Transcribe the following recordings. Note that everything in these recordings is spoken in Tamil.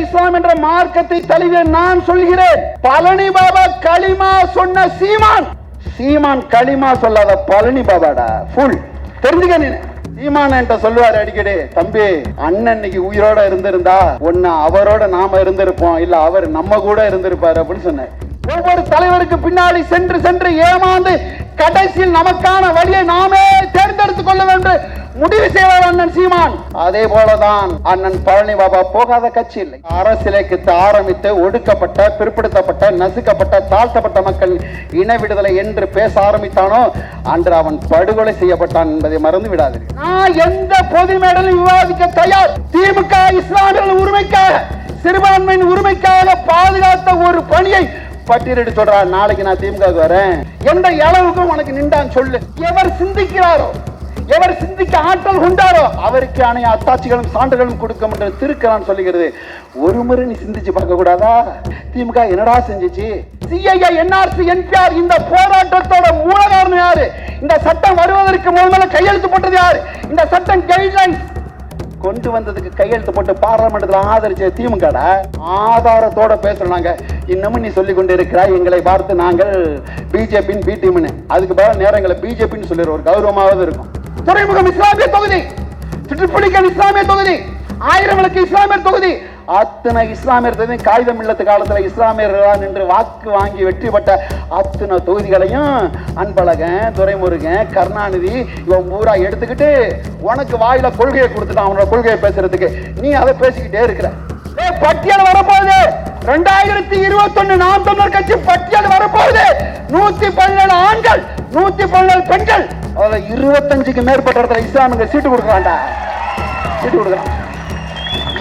இஸ்லாம் என்ற மார்க்கத்தை தழுவிய நான் சொல்கிறேன். பழனி பாபா களிமா சொன்ன சீமான். சீமான் களிமா சொல்லாத பழனி பாபாடா ஃபுல் தெரிஞ்சுக்க நீ. சீமான் என்கிட்ட சொல்லுவாரு அடிக்கடி தம்பி அண்ணன் இன்னைக்கு உயிரோட இருந்திருந்தா ஒன்னு அவரோட நாம இருந்திருப்போம். இல்ல அவர் நம்ம கூட இருந்திருப்பாரு அப்படின்னு சொன்னார். ஒவ்வொரு தலைவருக்கு பின்னாடி சென்று சென்று ஏமாந்து கடைசியில் நமக்கான வழியை நாமே தேர்ந்தெடுத்துக் கொள்ள வேண்டும். முடிவு செய்வார் அண்ணன் சீமான். அதே போலதான் அண்ணன் பழனி பாபா போகாத கட்சி இல்லை. அரசியலுக்கு ஆரம்பித்து ஒடுக்கப்பட்ட பிற்படுத்தப்பட்ட நசுக்கப்பட்ட தாழ்த்தப்பட்ட மக்கள் இன விடுதலை என்று பேச ஆரம்பித்தானோ அன்று அவன் படுகொலை செய்யப்பட்டான் என்பதை மறந்து விடாதீர்கள். நான் எந்த பொது மேடலும் விவாதிக்க தயார். திமுக இஸ்லாமியர்கள் உரிமைக்காக சிறுபான்மையின் உரிமைக்காக பாதுகாத்த ஒரு பணியை பட்டியலிட்டு சொல்றார். நாளைக்கு நான் திமுக வரேன். எந்த அளவுக்கும் உனக்கு நின்றான் சொல்லு. எவர் சிந்திக்கிறாரோ எவர் சிந்திக்க ஆற்றல் கொண்டாரோ அவருக்கு அணைய அத்தாட்சிகளும் சான்றுகளும் கொடுக்கும் என்று திருக்கிறான் சொல்லுகிறது. ஒரு முறை நீ சிந்திச்சு பார்க்க கூடாதா? திமுக என்னடா செஞ்சிச்சு? சிஐஏ என்ஆர்சி என்பிஆர் இந்த போராட்டத்தோட மூல காரணம் யாரு? இந்த சட்டம் வருவதற்கு முதல்ல கையெழுத்து போட்டது யாரு? இந்த சட்டம் கைட்லைன்ஸ் கொண்டு வந்ததுக்கு கையெழுத்து போட்டு பாராளுமன்றத்தில் ஆதரிச்ச திமுக ஆதாரத்தோட பேசுறோம் நாங்க. இன்னமும் நீ சொல்லி கொண்டு இருக்கிறாய் எங்களை பார்த்து நாங்கள் பிஜேபின் பி டீம்னு அதுக்கு பதிலாக நேரங்களை பிஜேபின்னு சொல்லிடுற ஒரு கௌரவமாவது இருக்கும். துறைமுகம் இஸ்லாமிய தொகுதி திருப்பணிக்கல் இஸ்லாமிய தொகுதி ஆயிரம் விளக்கு இஸ்லாமியர் தொகுதி. அத்தனை இஸ்லாமியர் தொகுதி காகிதம் இல்லத்து காலத்தில் இஸ்லாமியர்களா நின்று வாக்கு வாங்கி வெற்றி பெற்ற அத்தனை தொகுதிகளையும் அன்பழகன் துரைமுருகன் கருணாநிதி இவன் பூரா எடுத்துக்கிட்டு உனக்கு வாயில கொள்கையை கொடுத்துட்டான் அவனோட கொள்கையை பேசுறதுக்கு. நீ அதை பேசிக்கிட்டே இருக்கிற. ஏய், பட்டியல் வரப்போகுது. ரெண்டாயிரத்தி இருபத்தொன்னு நாம் தமிழர் கட்சி பட்டியல் வரப்போகுது. நூத்தி பதினேழு ஆண்கள் நூத்தி பதினேழு பெண்கள். அதில் இருபத்தஞ்சுக்கு மேற்பட்ட இடத்துல இஸ்லாமுங்க சீட்டு கொடுக்குறான்டா சீட்டு கொடுக்குறான்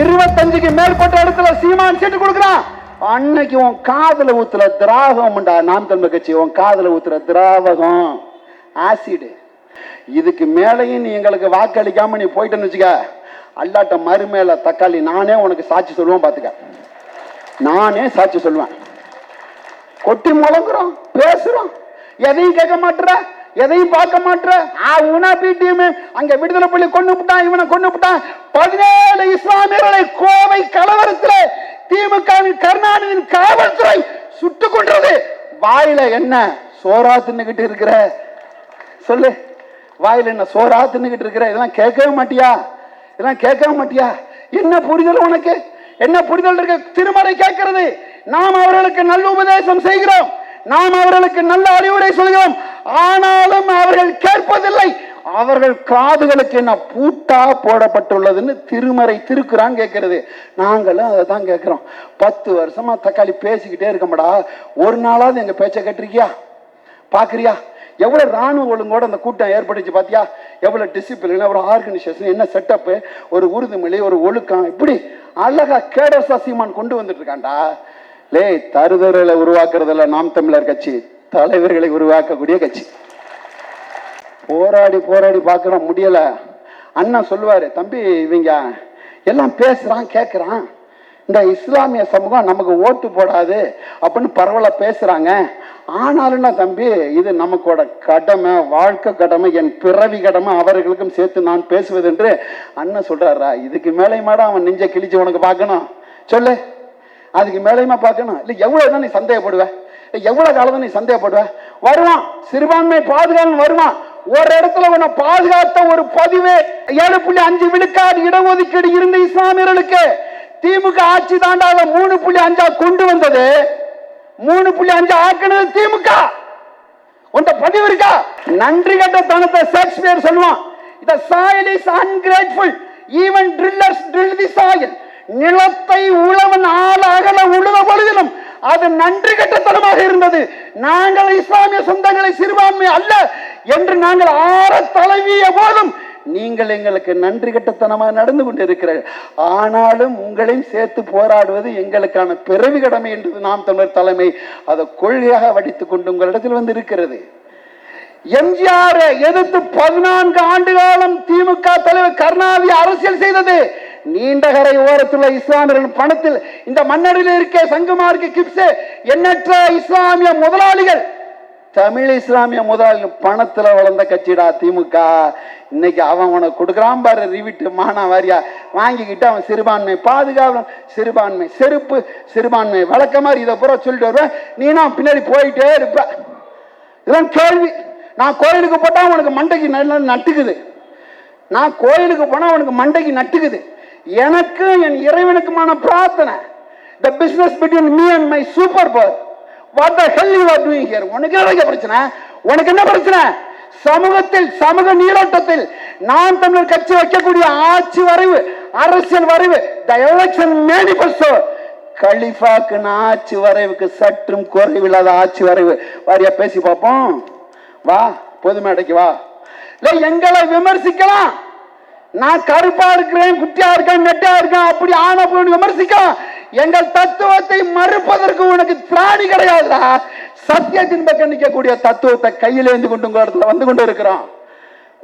இருபத்தஞ்சுக்கு மேற்பட்ட இடத்துல சீமான் சீட்டு கொடுக்குறான். அன்னைக்கு உன் காதல ஊத்துற திராவகம்டா நாம் தன்மை கட்சி உன் காதல ஊத்துற திராவகம். ஆசிடு இதுக்கு மேலையும் நீ எங்களுக்கு வாக்களிக்காம நீ போயிட்டேன்னு வச்சுக்க. அல்லாட்ட மறுமேல தக்காளி நானே உனக்கு சாட்சி சொல்லுவேன் பாத்துக்க. நானே சாட்சி சொல்லுவேன். கொட்டி முழங்குறோம் பேசுறோம். எதையும் கேட்க மாட்டுற. எதையும் பார்க்க மாட்டுற? ஆ உனா பிடிஎம் அங்க விடுதலை புள்ளி கொண்டு விட்டான் இவனை கொண்டு விட்டான். பதினேழு இஸ்லாமியர்களை கோவை கலவரத்தில் திமுகவின் கருணாநிதியின் காவல்துறை சுட்டுக் கொன்றது. வாயில என்ன சோறா தின்னுகிட்டு இருக்கிற? சொல்லு. வாயில என்ன சோறா தின்னுகிட்டு இருக்கிற? இதெல்லாம் கேட்கவே மாட்டியா? இதெல்லாம் கேட்கவே மாட்டியா? என்ன புரிதல் உனக்கு? என்ன புரிதல் இருக்கு? திருமறை கேட்கிறது. நாம் அவர்களுக்கு நல்ல உபதேசம் செய்கிறோம். நாம் அவர்களுக்கு நல்ல அறிவுரை சொல்கிறோம். ஆனாலும் அவர்கள் கேட்பதில்லை. அவர்கள் காதுகளுக்கு என்ன பூட்டா போடப்பட்டுள்ளதுன்னு திருமறை திருக்குறான் கேட்கறது. நாங்களும் அதை தான் கேட்குறோம். பத்து வருஷமா தக்காளி பேசிக்கிட்டே இருக்கமாடா. ஒரு நாளாவது எங்க பேச்சை கேட்டிருக்கியா? பாக்குறியா? எவ்வளவு ராணுவ ஒழுங்கோட அந்த கூட்டம் ஏற்பட்டுச்சு பாத்தியா? எவ்வளவு டிசிப்ளின் ஒரு ஆர்கனைசேஷன் என்ன செட்டப்பு ஒரு உறுதிமொழி ஒரு ஒழுக்கம் இப்படி அழகா கேடர் சீமான் கொண்டு வந்துட்டு இருக்காண்டா லே தருதரில் உருவாக்குறதுல நாம் தமிழர் கட்சி. தலைவர்களை உருவாக்கக்கூடிய கட்சி. போராடி போராடி பார்க்குறோம் முடியல. அண்ணன் சொல்லுவார் தம்பி இவங்க எல்லாம் பேசுகிறான் கேட்குறான் இந்த இஸ்லாமிய சமூகம் நமக்கு ஓட்டு போடாது அப்படின்னு பரவலா பேசுகிறாங்க ஆனாலும்னா தம்பி இது நமக்கோட கடமை வாழ்க்கை கடமை என் பிறவி கடமை அவர்களுக்கும் சேர்த்து நான் பேசுவது என்று அண்ணன் சொல்கிறாரா இதுக்கு மேலேயுமாடா அவன் நெஞ்ச கிழிச்சு உனக்கு பார்க்கணும்? சொல்லு. அதுக்கு மேலேயுமா பார்க்கணும்? இல்லை எவ்வளோ தான் நீ சந்தேகப்படுவ? எவ்வளவு காலம் நீ சந்தேகப்படுவ? வருவான். சிறுபான்மை பாதுகாப்பு வருவான். ஒரு இடத்துல உன்னை பாதுகாத்த ஒரு பதிவு ஏழு புள்ளி அஞ்சு விழுக்காடு இடஒதுக்கீடு இருந்த இஸ்லாமியர்களுக்கு திமுக ஆட்சி தாண்டாத மூணு புள்ளி அஞ்சா கொண்டு வந்தது. மூணு புள்ளி அஞ்சு ஆக்கினது திமுக. உன்ட பதிவு இருக்கா? நன்றி கட்ட தனத்தை ஷேக்ஸ்பியர் சொல்லுவான். இந்த soil is ungrateful even tillers till the soil நிலத்தை உழவன் ஆள் அகல உழுத பொழுதிலும் அது நன்றி கட்டத்தனமாக இருந்தது. நாங்கள் இஸ்லாமிய சொந்தங்களை சிறுபான்மை அல்ல என்று நாங்கள் ஆற தழுவிய போதும் நீங்கள் எங்களுக்கு நன்றி கட்டத்தனமாக நடந்து கொண்டிருக்கிறீர்கள். ஆனாலும் உங்களையும் சேர்த்து போராடுவது எங்களுக்கான பிறவி கடமை என்றது நாம் தமிழர் தலைமை. அதை கொள்கையாக வடித்துக் கொண்டு உங்களிடத்தில் வந்து இருக்கிறது எம்ஜிஆர் எதிர்த்து பதினான்கு ஆண்டு காலம் திமுக தலைவர் கருணாநிதி அரசியல் செய்தது. நீண்டகரை ஓரத்துள்ள இஸ்லாமியர்கள் பணத்தில் இந்த மன்னரில் இருக்க சங்குமார்க்கு கிப்ஸ் எண்ணற்ற இஸ்லாமிய முதலாளிகள். தமிழ் இஸ்லாமிய முதலாளி பணத்துல வளர்ந்த கட்சிடா திமுக. இன்னைக்கு அவன் உனக்கு கொடுக்குறான் பாரு ரிவிட்டு மானா வாரியா. வாங்கிக்கிட்டு அவன் சிறுபான்மை பாதுகாப்பு சிறுபான்மை செருப்பு சிறுபான்மை வழக்க மாதிரி இதை பூரா சொல்லிட்டு வருவேன். நீனா பின்னாடி போயிட்டே இருப்ப. இதெல்லாம் கேள்வி. நான் கோயிலுக்கு போட்டால் உனக்கு மண்டைக்கு நல்லா நட்டுக்குது. நான் கோயிலுக்கு போனால் உனக்கு மண்டைக்கு நட்டுக்குது. எனக்கு என் இறைவனுக்குமான பிரார்த்தனை the business between me and my super power what the hell you are doing here உனக்கு என்ன பிரச்சனை? உனக்கு என்ன பிரச்சனை? சமூகத்தில் சமூக நீரோட்டத்தில் நான் தமிழர் கட்சி வைக்கக்கூடிய ஆட்சி வரைவு அரசியல் வரைவு த எலெக்ஷன் மேனிபெஸ்டோ கலிஃபாக்கு ஆட்சி வரைவுக்கு சற்றும் குறைவில்லாத ஆட்சி வரைவு. வாரியா பேசி பார்ப்போம். வா பொது மேடைக்கு வா எங்களை விமர்சிக்கலாம். நான் கருப்பா இருக்கிறேன் குட்டியா இருக்கேன் நெட்டா இருக்கேன் அப்படி ஆன போய் விமர்சிக்க. எங்கள் தத்துவத்தை மறுப்பதற்கு உனக்கு திராணி கிடையாதுடா. சத்தியத்தின் பக்கம் நிற்கக்கூடிய தத்துவத்தை கையில் கொண்டு உங்க இடத்துல வந்து கொண்டு இருக்கிறோம்.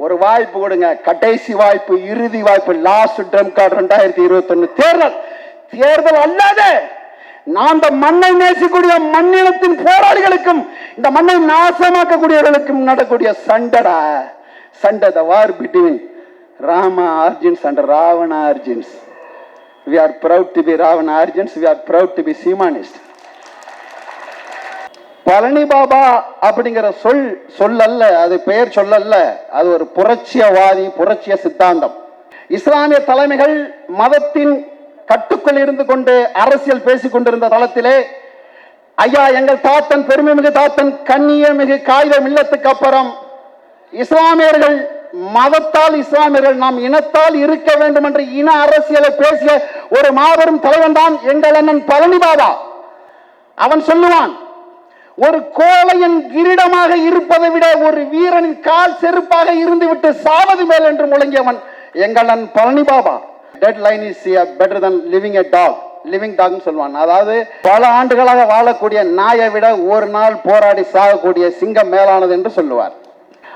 ஒரு வாய்ப்பு கொடுங்க. கடைசி வாய்ப்பு இறுதி வாய்ப்பு லாஸ்ட் ட்ரம் கார்டு ரெண்டாயிரத்தி இருபத்தி ஒண்ணு தேர்தல். தேர்தல் அல்லாத. நான் இந்த மண்ணை நேசிக்கூடிய மண்ணினத்தின் போராளிகளுக்கும் இந்த மண்ணை நாசமாக்கக்கூடியவர்களுக்கும் நடக்கூடிய சண்டடா. சண்டை the war between Rama origins and Ravana origins we are proud to be Ravana origins we are proud to be Seemanist Palani Baba அப்படிங்கிற சொல் சொல்லல்ல அது பெயர் சொல்லல்ல அது ஒரு புரட்சியவாதி புரட்சிய சித்தாந்தம். இஸ்லாமிய தலைமைகள் மதத்தின் கட்டுக்குள் இருந்து கொண்டு அரசியல் பேசிக் கொண்டிருந்த தளத்திலே ஐயா எங்கள் தாத்தன் பெருமை மிகு தாத்தன் கண்ணிய மிகு காகிதம் இல்லத்துக்கு அப்புறம் இஸ்லாமியர்கள் மதத்தால் இஸ்லாமியர்கள் நாம் இனத்தால் இருக்க வேண்டும் என்று இன அரசியலை பேசிய ஒரு மாபெரும் தலைவன் தான் எங்கள் அண்ணன் பழனி பாபா அவன் சொல்லுவான் ஒரு கோலையின் கிரீடமாக இருப்பதை விட ஒரு வீரனின் கால் செருப்பாக இருந்துவிட்டு சாவது மேல் என்று முழங்கியவன் எங்கள் அண்ணன் Palani Baba dead lion is better than living a dog living டாக்னு சொல்லுவான். அதாவது பல ஆண்டுகளாக வாழக்கூடிய நாயை விட ஒரு நாள் போராடி சாகக்கூடிய சிங்கம் மேலானது என்று சொல்லுவார்.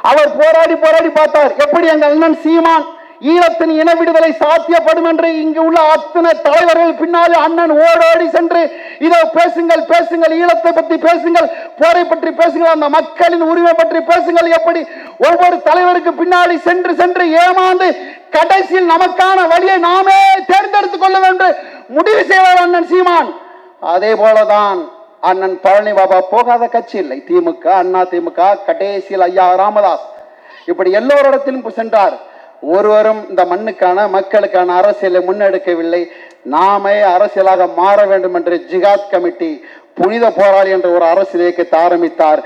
அவர் போராடி போராடி பார்த்தார். எப்படி எங்கள் அண்ணன் சீமான் ஈழத்தின் இன விடுதலை சாத்தியப்படும் என்று இங்கு உள்ள அத்தனை தலைவர்கள் பின்னாலே அண்ணன் ஓடோடி சென்று இதோ பேசுங்கள் பேசுங்கள் ஈழத்தை பற்றி பேசுங்கள் போரை பற்றி பேசுங்கள் அந்த மக்களின் உரிமை பற்றி பேசுங்கள் எப்படி ஒவ்வொரு தலைவருக்கு பின்னாடி சென்று சென்று ஏமாந்து கடைசியில் நமக்கான வழியை நாமே தேர்ந்தெடுத்துக் கொள்ள வேண்டும். முடிவு செய்வார் அண்ணன் சீமான். அதே போலதான் அண்ணன் பழனி பாபா போகாத கட்சி இல்லை. திமுக அண்ணா திமுக கடைசியில் ஐயா ராமதாஸ். இப்படி எல்லோரிடத்திலும் சென்றார் ஒருவரும் இந்த மண்ணுக்கான மக்களுக்கான அரசியலை முன்னெடுக்கவில்லை. நாமே அரசியலாக மாற வேண்டும் என்று ஜிகாத் கமிட்டி புனித போராளி என்ற ஒரு அரசியல் இயக்கத்தை ஆரம்பித்தார்.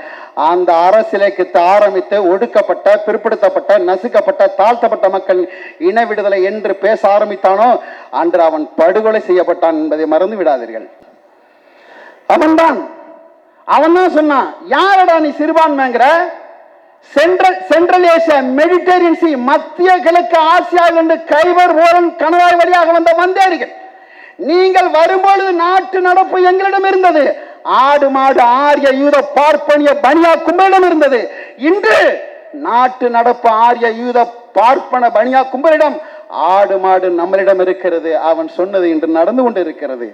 அந்த அரசியல் இயக்கத்தை ஆரம்பித்து ஒடுக்கப்பட்ட பிற்படுத்தப்பட்ட நசுக்கப்பட்ட தாழ்த்தப்பட்ட மக்கள் இன விடுதலை என்று பேச ஆரம்பித்தானோ அன்று அவன் படுகொலை செய்யப்பட்டான் என்பதை மறந்து விடாதீர்கள். அவன்தான். அவன் தான் சொன்னான் யாரடா நீ சிறுபான்மைங்கிற? Central central Asia Mediterranean sea மத்திய கிழக்கு ஆசியாவில் இருந்து கைவர் ஓரன் கணவாய் வழியாக வந்த வந்தேரிகள். நீங்கள் வரும்பொழுது நாட்டு நடப்பு எங்களிடம் இருந்தது. ஆடு மாடு ஆரிய யூத பார்ப்பனிய பனியா கும்பலிடம் இருந்தது. இன்று நாட்டு நடப்பு ஆரிய யூத பார்ப்பன பனியா கும்பலிடம் ஆடு மாடு நம்மளிடம் இருக்கிறது. அவன் சொன்னது இன்று நடந்து கொண்டு இருக்கிறது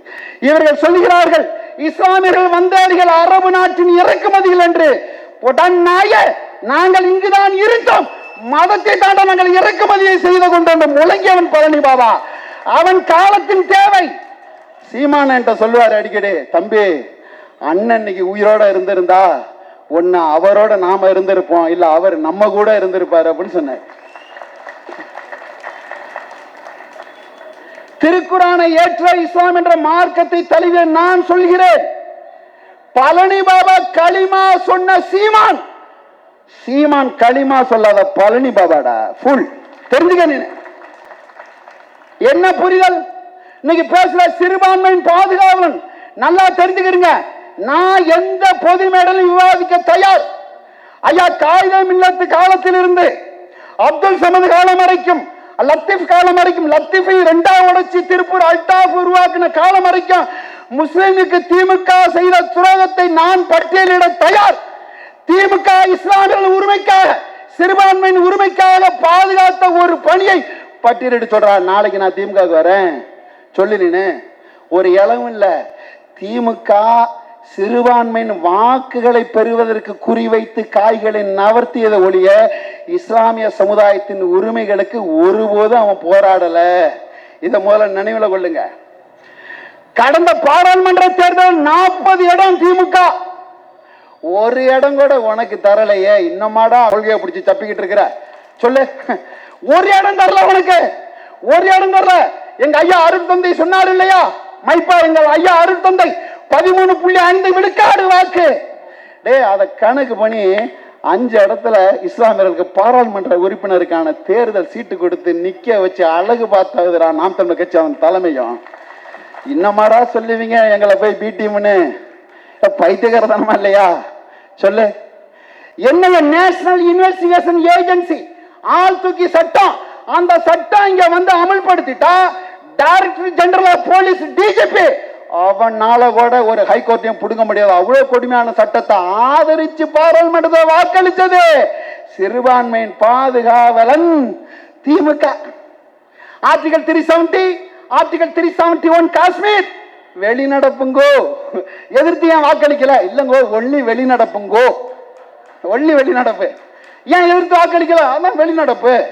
இவர்கள் சொல்கிறார்கள் இஸ்லாமியர்கள் வந்தார்கள் அரபு நாட்டின் இறக்குமதிகள் என்று. நாய நாங்கள் இங்குதான் இருந்தோம். மதத்தை தாண்ட நாங்கள் இறக்குமதியை செய்து கொண்டு முழங்கியவன் பழனி பாபா. அவன் காலத்தின் தேவை. சீமான என்ற சொல்லுவார் அடிக்கடி தம்பி அண்ணன் இன்னைக்கு உயிரோட இருந்திருந்தா ஒன்னு அவரோட நாம இருந்திருப்போம். இல்ல அவர் நம்ம கூட இருந்திருப்பாரு அப்படின்னு சொன்னார். திருக்குறானை ஏற்ற இஸ்லாம் என்ற மார்க்கத்தை தழுவிய நான் சொல்கிறேன். பழனி பாபா களிமா சொன்ன சீமான். சீமான் களிமா சொல்லாத பழனி பாபாடா ஃபுல் தெரிஞ்சுக்க நீ என்ன புரிதல்? இன்னைக்கு பேசுற சிறுபான்மையின் பாதுகாவலன். நல்லா தெரிஞ்சுக்கிறீங்க நான் எந்த பொது மேடலும் விவாதிக்க தயார். ஐயா காகிதம் இல்லத்து காலத்தில் இருந்து அப்துல் சமது காலம் வரைக்கும் லத்தீப் காலம் வரைக்கும் லத்தீஃபை ரெண்டாவது உடைச்சி திருப்பூர் அல்டாஃப் உருவாக்கின காலம் வரைக்கும் முஸ்லிமுக்கு திமுக செய்த துரோகத்தை நான் பட்டியலிட தயார். திமுக இஸ்லாமியர்கள் உரிமைக்காக சிறுபான்மையின் உரிமைக்காக பாதுகாத்த ஒரு பணியை பட்டியலிட்டு சொல்றார் நாளைக்கு நான் திமுக வரேன். சொல்லு ஒரு இளவும் இல்லை. திமுக சிறுபான்மையின் வாக்குகளை பெறுவதற்கு குறிவைத்து காய்களை நவர்த்தியதை ஒழிய இஸ்லாமிய சமுதாயத்தின் உரிமைகளுக்கு ஒருபோதும் அவன் போராடல. இதை முதல்ல நினைவுல கொள்ளுங்க. கடந்த பாராளுமன்ற தேர்தல் நாற்பது இடம் திமுக. ஒரு இடம் கூட உனக்கு தரலையே. இன்னமாடா கொள்கையை பிடிச்சி தப்பிக்கிட்டு இருக்கிற. சொல்லு. ஒரு இடம் தரல உனக்கு. ஒரு இடம் தரல. எங்க ஐயா அருள் தந்தை சொன்னார் இல்லையா? மைப்பா எங்கள் ஐயா அருள் தந்தை பதிமூணு புள்ளி ஐந்து விழுக்காடு வாக்கு. டேய் அதை கணக்கு பண்ணி அஞ்சு இடத்துல இஸ்லாமியர்களுக்கு பாராளுமன்ற உறுப்பினருக்கான தேர்தல் சீட்டு கொடுத்து நிக்க வச்சு அழகு பார்த்ததுடா நாம் தமிழ் கட்சி அவன் தலைமையும். இன்னமாடா சொல்லுவீங்க எங்களை போய் பி டீம்னு பைத்தியகாரதனமா இல்லையா? சொல்லு. என்னங்க நேஷனல் இன்வெஸ்டிகேஷன் ஏஜென்சி ஆள் தூக்கி சட்டம்? அந்த சட்டம் இங்க வந்து அமல்படுத்திட்டா director general of police DGP அவனால கூட ஒரு ஹைகோர்ட்டையும் பிடுங்க முடியாது. அவ்வளவு கொடுமையான சட்டத்தை ஆதரிச்சு பாராளுமன்றத்தை வாக்களித்தது. சிறுபான்மையின் பாதுகாவலன் திமுக. Article three seventy article three seventy one Kashmir வெளிநடப்புங்கோ. எதிர்த்து ஏன் வாக்களிக்கல? இல்லைங்கோ ஒள்ளி வெளிநடப்புங்கோ. ஒள்ளி வெளிநடப்பு. ஏன் எதிர்த்து வாக்களிக்கல? அதான் வெளிநடப்பு.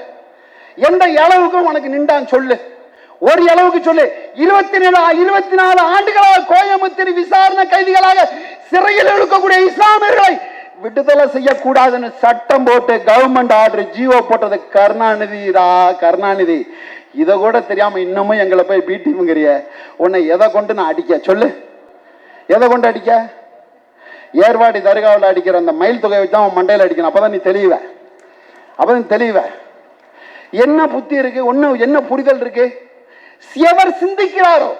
எந்த அளவுக்கும் உனக்கு நின்றான் சொல்லு. ஒரு அளவுக்கு சொல்லு. இருபத்தி நாலு இருபத்தி நாலு ஆண்டுகளாக கோயம்புத்தூர் விசாரணை கைதிகளாக சிறையில் இருக்கக்கூடிய இஸ்லாமியர்களை விடுதலை செய்யக்கூடாதுன்னு சட்டம் போட்டு கவர்மெண்ட் ஆர்டர் ஜியோ போட்டது கருணாநிதிடா கருணாநிதி. இதை கூட தெரியாம இன்னமும் எங்களை போய் பீட்டிங்கிறிய உன்னை எதை கொண்டு நான் அடிக்க? சொல்லு. எதை கொண்டு அடிக்க? ஏர்வாடி தர்காவில் அடிக்கிற அந்த மயில் தொகையை வச்சு தான் மண்டையில் அடிக்கணும். அப்பதான் நீ தெளிவ. அப்பதான் தெளிவ. என்ன புத்தி இருக்கு? ஒன்று என்ன புரிதல் இருக்கு? எவர் சிந்திக்கிறாரோ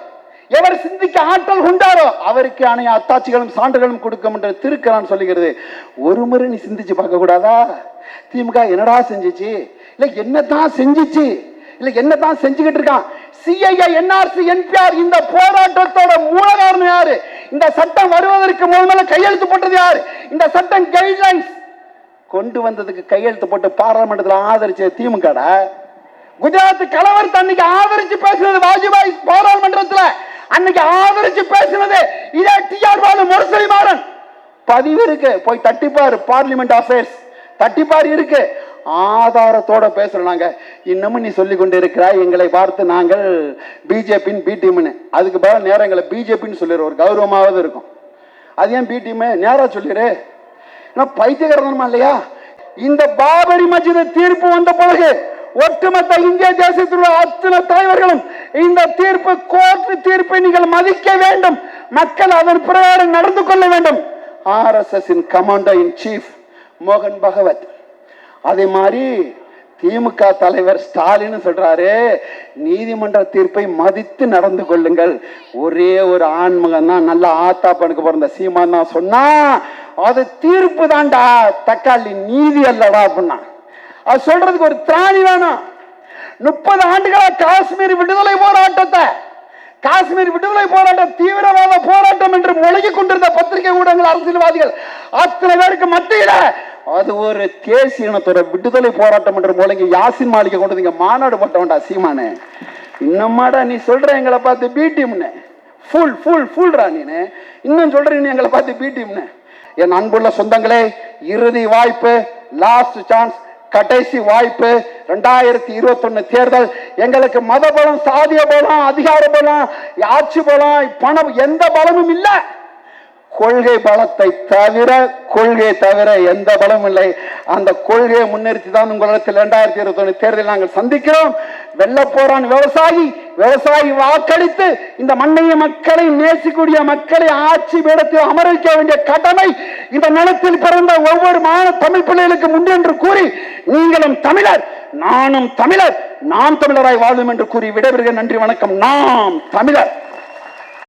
எவர் சிந்திக்க ஆற்றல் கொண்டாரோ அவருக்கு அணைய அத்தாட்சிகளும் சான்றுகளும் கொடுக்கும் என்று திருக்கிறான் சொல்லுகிறது. ஒரு முறை நீ சிந்திச்சு பார்க்க கூடாதா? திமுக என்னடா செஞ்சிச்சு? இல்லை என்னதான் செஞ்சிச்சு? இல்லை என்னதான் செஞ்சுக்கிட்டு இருக்கான்? சிஐஏ என்ஆர்சி என்பிஆர் இந்த போராட்டத்தோட மூல காரணம் யாரு? இந்த சட்டம் வருவதற்கு முதல்ல கையெழுத்து போட்டது யாரு? இந்த சட்டம் கைட்லைன்ஸ் கொண்டு வந்ததுக்கு கையெழுத்து போட்டு பாராளுமன்றத்தில் ஆதரிச்ச திமுகடா? குஜராத் கலவரத்தை அன்னைக்கு ஆதரிச்சு பேசினது வாஜ்பாய் பாராளுமன்றத்துல. அன்னைக்கு ஆதரிச்சு பேசினது இதே டிஆர் பாலு முரசொலி மாறன் பதிவு இருக்கு. போய் தட்டிப்பார் பார்லிமெண்ட் அஃபேர்ஸ் தட்டிப்பார் இருக்கு. ஆதாரத்தோட பேசுறோம் நாங்க. இன்னமும் நீ சொல்லி கொண்டு இருக்கிறாய் எங்களை பார்த்து நாங்கள் பிஜேபின் பி டீம்னு அதுக்கு பதில் நேரம் எங்களை பிஜேபின்னு சொல்லிடுற ஒரு கௌரவமாவது இருக்கும். அது ஏன் பி டீம் நேரா சொல்லிடு. ஏன்னா பைத்தியகரணமா இல்லையா? இந்த பாபரி மஜித தீர்ப்பு வந்த பிறகு ஒட்டுமொத்த இந்திய தேசத்தில் உள்ள அத்தனை தலைவர்களும் இந்த தீர்ப்பு கோர்ட் தீர்ப்பை நீங்கள் மதிக்க வேண்டும். மக்கள் அதன் பிரகாரம் நடந்து கொள்ள வேண்டும். RSS in commander in chief மோகன் பகவத். அதே மாதிரி திமுக தலைவர் ஸ்டாலின் சொல்றாரு நீதிமன்ற தீர்ப்பை மதித்து நடந்து கொள்ளுங்கள். ஒரே ஒரு ஆண்மகன் தான் நல்ல பணுக்கு பிறந்த சீமான் தான் சொன்னா அது தீர்ப்பு தான்டா. தக்காளி நீதி அல்லடா அப்படின்னா. அது சொல்றதுக்கு ஒரு திராணி வேணும். முப்பது ஆண்டுகளா காஷ்மீர் விடுதலை போராட்டத்தை காஷ்மீர் விடுதலை போராட்டம் தீவிரவாத போராட்டம் என்று முழங்கிக் கொண்டிருந்த பத்திரிகை ஊடகங்கள் அரசியல்வாதிகள் அத்தனை பேருக்கு மத்தியில அது ஒரு தேசிய இனத்தோட விடுதலை போராட்டம் என்று முழங்கி யாசின் மாளிகை கொண்டு இங்க மாநாடு போட்டவன்டா சீமானே. இன்னமாடா நீ சொல்ற எங்களை பார்த்து பி ஃபுல் ஃபுல் ஃபுல்ரா நீனு. இன்னும் சொல்ற நீ எங்களை பார்த்து பி என் அன்புள்ள சொந்தங்களே இறுதி வாய்ப்பு லாஸ்ட் சான்ஸ் கடைசி வாய்ப்பு ரெண்டாயிரத்தி இருபத்தொன்னு தேர்தல். எங்களுக்கு மத பலம் சாதிய பலம் அதிகார பலம் ஆட்சி பலம் பணம் எந்த பலமும் இல்லை. கொள்கை பலத்தை தவிர கொள்கை தவிர எந்த பலமும் இல்லை. அந்த கொள்கையை முன்னிறுத்தி தான் உங்களிடத்தில் இரண்டாயிரத்தி இருபத்தி ஒன்று தேர்தலில் நாங்கள் சந்திக்கிறோம். வெள்ள போறான் விவசாயி விவசாயி வாக்களித்து இந்த மண்ணைய மக்களை நேசிக்கூடிய மக்களை ஆட்சி பீடத்தில் அமர வைக்க வேண்டிய கடமை இந்த நிலத்தில் பிறந்த ஒவ்வொரு மாணவ தமிழ் பிள்ளைகளுக்கு உண்டு என்று கூறி நீங்களும் தமிழர் நானும் தமிழர் நாம் தமிழராய் வாழும் என்று கூறி விடைபெறுக நன்றி வணக்கம். நாம் தமிழர்.